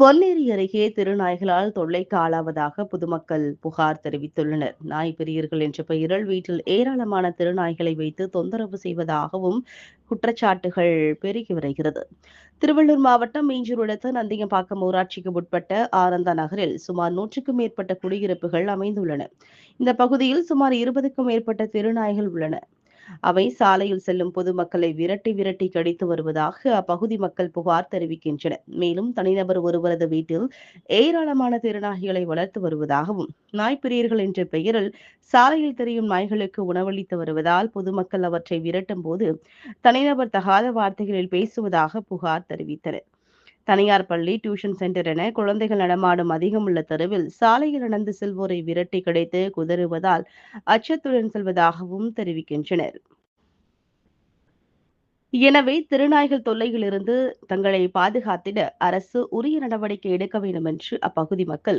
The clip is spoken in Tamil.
பொன்னேரி அருகே திருநாய்களால் தொல்லைக்கு ஆளாவதாக பொதுமக்கள் புகார் தெரிவித்துள்ளனர். நாய் பிரியர்கள் என்ற பெயரில் வீட்டில் ஏராளமான திருநாய்களை வைத்து தொந்தரவு செய்வதாகவும் குற்றச்சாட்டுகள் பெருகி வருகிறது. திருவள்ளூர் மாவட்டம் மீஞ்சூர் அடுத்த நந்தியம்பாக்கம் ஊராட்சிக்கு உட்பட்ட ஆனந்தா நகரில் சுமார் நூற்றுக்கும் மேற்பட்ட குடியிருப்புகள் அமைந்துள்ளன. இந்த பகுதியில் சுமார் இருபதுக்கும் மேற்பட்ட திருநாய்கள் உள்ளன. அவை சாலையில் செல்லும் பொதுமக்களை விரட்டி விரட்டி கடித்து வருவதாக அப்பகுதி மக்கள் புகார் தெரிவிக்கின்றனர் மேலும் தனிநபர் ஒருவரது வீட்டில் ஏராளமான திருநாய்களை வளர்த்து வருவதாகவும் நாய்ப்பிரியர்கள் என்ற பெயரில் சாலையில் தெரியும் நாய்களுக்கு உணவளித்து வருவதால் பொதுமக்கள் அவற்றை விரட்டும் போது தனிநபர் தகாத வார்த்தைகளில் பேசுவதாக புகார் தெரிவித்தனர். தனியார் பள்ளி டியூஷன் சென்டர் என குழந்தைகள் நடமாடும் அதிகம் உள்ள தெருவில் சாலையில் நடந்து செல்வோரை விரட்டி கிடைத்து குதறுவதால் அச்சத்துடன் செல்வதாகவும் தெரிவிக்கின்றனர். எனவே திருநாய்கள் தொல்லையிலிருந்து தங்களை பாதுகாத்திட அரசு உரிய நடவடிக்கை எடுக்க வேண்டும் என்று அப்பகுதி மக்கள்